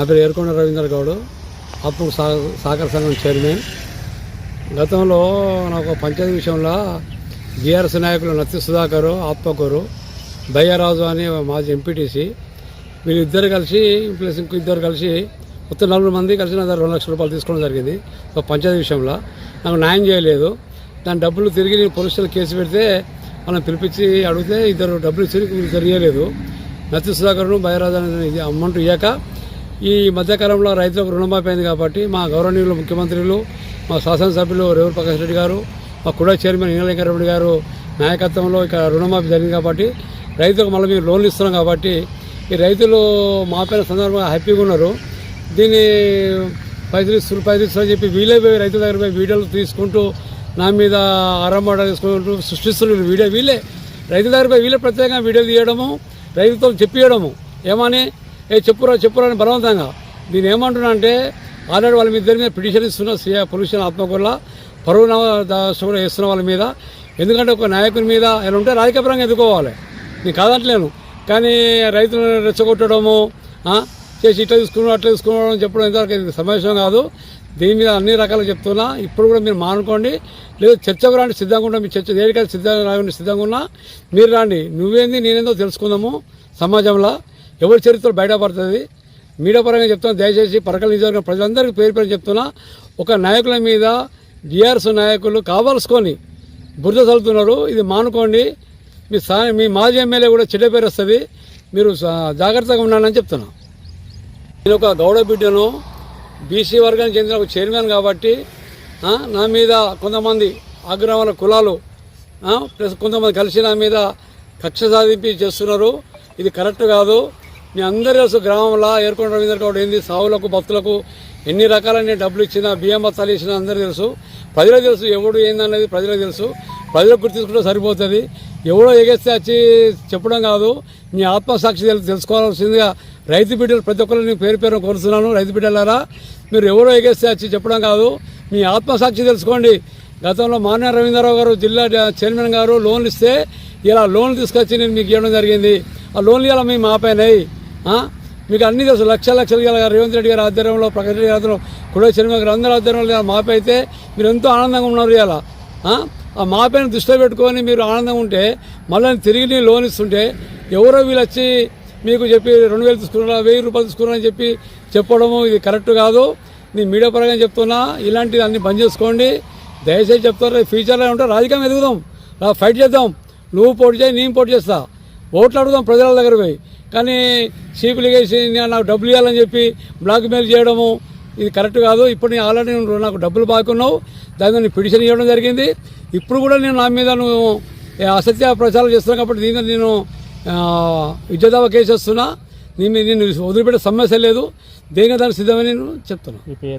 నా పేరు ఏర్కొండ రవీంద్ర గౌడ్ అప్పుడు సహకార సంఘం చైర్మన్. గతంలో నాకు పంచాయతీ విషయంలో బీఆర్ఎస్ నాయకులు నత్తి సుధాకర్ ఆత్మకూరు భయ్యరాజు అని మాజీ ఎంపీటీసీ వీళ్ళిద్దరు కలిసి ప్లస్ ఇంకో ఇద్దరు కలిసి మొత్తం నలుగురు మంది కలిసి నా దగ్గర రెండు లక్షల రూపాయలు తీసుకోవడం జరిగింది. ఒక పంచాయతీ విషయంలో నాకు న్యాయం చేయలేదు. దాని డబ్బులు తిరిగి నేను పోలీసులు కేసు పెడితే మనం పిలిపించి అడిగితే ఇద్దరు డబ్బులు ఇచ్చి జరిగలేదు నత్తి సుధాకర్ను భయరాజు ఇది అమౌంట్ ఇయ్యాక ఈ మధ్యకాలంలో రైతులకు రుణమాఫీ అయింది కాబట్టి మా గౌరవనీయులు ముఖ్యమంత్రులు మా శాసనసభ్యులు రేవూరు ప్రకాష్ రెడ్డి గారు మా కుడా చైర్మన్ ఇంగళంకరెడ్డి గారు నాయకత్వంలో ఇక్కడ రుణమాఫీ జరిగింది కాబట్టి రైతులకు మళ్ళీ మేము లోన్లు ఇస్తున్నాం కాబట్టి ఈ రైతులు మాపైన సందర్భంగా హ్యాపీగా ఉన్నారు. దీన్ని పైసలు ఇస్తున్నారు పైసలు అని చెప్పి వీళ్ళే పోయి రైతుల దగ్గర పోయి వీడియోలు తీసుకుంటూ నా మీద ఆరంభాట తీసుకుంటూ సృష్టిస్తున్నారు వీడియో వీలే రైతుల దగ్గర పోయి వీళ్ళే ప్రత్యేకంగా వీడియో తీయడము రైతుతో చెప్పియడము ఏమని? ఏ చెప్పురా చెప్పురా అని బలవంతంగా. నేను ఏమంటున్నా అంటే ఆల్రెడీ వాళ్ళ ఇద్దరి మీద పిటిషన్ ఇస్తున్న సీఏ పొల్యూషన్ ఆత్మకూరులో పరువు కూడా వేస్తున్న వాళ్ళ మీద. ఎందుకంటే ఒక నాయకుని మీద ఎలా ఉంటే రాజకీయపరంగా ఎదుర్కోవాలి. నేను కాదంటలేను. కానీ రైతులను రెచ్చగొట్టడము చేసి ఇట్లా తీసుకున్నాడు అట్లా తీసుకున్నాడు అని చెప్పడం ఇంతవరకు ఇది సమావేశం కాదు. దీని మీద అన్ని రకాలు చెప్తున్నా. ఇప్పుడు కూడా మీరు మానుకోండి. లేదు చర్చకు రాండి సిద్ధంగా ఉన్నా మీ చర్చ దేనికైనా సిద్ధంగా రాండి సిద్ధంగా ఉన్నా మీరు రాండి. నువ్వేంది నేనేందో తెలుసుకుందాము సమాజంలో. ఎవరి చరిత్ర బయటపడుతుంది? మీడియా పరంగా చెప్తున్నా దయచేసి పరకల నియోజకవర్గం ప్రజలందరికీ పేరు పేరు చెప్తున్నా ఒక నాయకుల మీద డిఆర్ఎస్ నాయకులు కావాల్సుకొని బురద చల్లుతున్నారు. ఇది మానుకోండి. మీ స్థా మీ మాజీ ఎమ్మెల్యే కూడా చెడ్డ పేరు వస్తుంది. మీరు సా- జాగ్రత్తగా ఉండాలని చెప్తున్నా. నేను ఒక గౌడ బిడ్డను బీసీ వర్గానికి చెందిన ఒక చైర్మన్ కాబట్టి నా మీద కొంతమంది అగ్రహాల కులాలు ప్లస్ కొంతమంది కలిసి నా మీద కక్ష సాధింపు చేస్తున్నారు. ఇది కరెక్ట్ కాదు. మీ అందరి తెలుసు గ్రామంలో ఏర్కొండ రవీంద్ర గౌడ్ ఏంది? సావులకు భక్తులకు ఎన్ని రకాలైన డబ్బులు ఇచ్చినా బియ్యం బత్తాలు ఇచ్చినా అందరూ తెలుసు. ప్రజలకు తెలుసు ఎవడు ఏందనేది ప్రజలకు తెలుసు. ప్రజలకు గుర్తించుకుంటే సరిపోతుంది. ఎవడో ఎగేస్తే వచ్చి చెప్పడం కాదు. మీ ఆత్మసాక్షి తెలుసుకోవాల్సిందిగా రైతు బిడ్డలు ప్రతి ఒక్కరు నేను పేరు పేరు కోరుతున్నాను. రైతు బిడ్డలారా మీరు ఎవరో ఎగేస్తే వచ్చి చెప్పడం కాదు. మీ ఆత్మసాక్షి తెలుసుకోండి. గతంలో మాన్య రవీంద్రరావు గారు జిల్లా చైర్మన్ గారు లోన్లు ఇస్తే ఇలా లోన్లు తీసుకొచ్చి నేను మీకు ఇవ్వడం జరిగింది. ఆ లోన్లు ఇలా మేము ఆపాయినాయి మీకు అన్ని తెలుసు. లక్ష లక్షలు గల రేవంత్ రెడ్డి గారి ఆధ్వర్యంలో ప్రకాష్ రెడ్డి గారి ఆధ్వర్యంలో కూడా చైర్మన్ గారు అందరి ఆధ్వర్యంలో మాపి అయితే మీరు ఎంతో ఆనందంగా ఉన్నారు ఇలా ఆ? మాపైన దృష్టిలో పెట్టుకొని మీరు ఆనందంగా ఉంటే మళ్ళీ తిరిగి నేను లోన్ ఇస్తుంటే ఎవరో వీళ్ళు వచ్చి మీకు చెప్పి రెండు వేలు తీసుకున్నారా వెయ్యి రూపాయలు తీసుకున్నారని చెప్పి చెప్పడము ఇది కరెక్ట్ కాదు. నేను మీడియా పరంగా చెప్తున్నా ఇలాంటివి అన్ని బంద్ చేసుకోండి. దయచేసి చెప్తారు ఫ్యూచర్లో ఉంటే రాజకీయం ఎదుగుదాం. రా ఫైట్ చేద్దాం. నువ్వు పోటీ చేయి నేను పోటీ చేస్తా. ఓట్లు అడుగుదాం ప్రజల దగ్గర పోయి. కానీ చీపులు నాకు డబ్బులు ఇవ్వాలని చెప్పి బ్లాక్మెయిల్ చేయడము ఇది కరెక్ట్ కాదు. ఇప్పుడు నేను ఆల్రెడీ నాకు డబ్బులు బాగున్నావు దాని మీద పిటిషన్ ఇవ్వడం జరిగింది. ఇప్పుడు కూడా నేను నా మీద నువ్వు అసత్య ప్రచారం చేస్తున్నాను కాబట్టి దీని మీద నేను విద్యాదావ కేసు వస్తున్నా. నేను వదిలిపెట్టే సమస్య లేదు. దేనిగా దాన్ని సిద్ధమని నేను చెప్తున్నాను పేరు?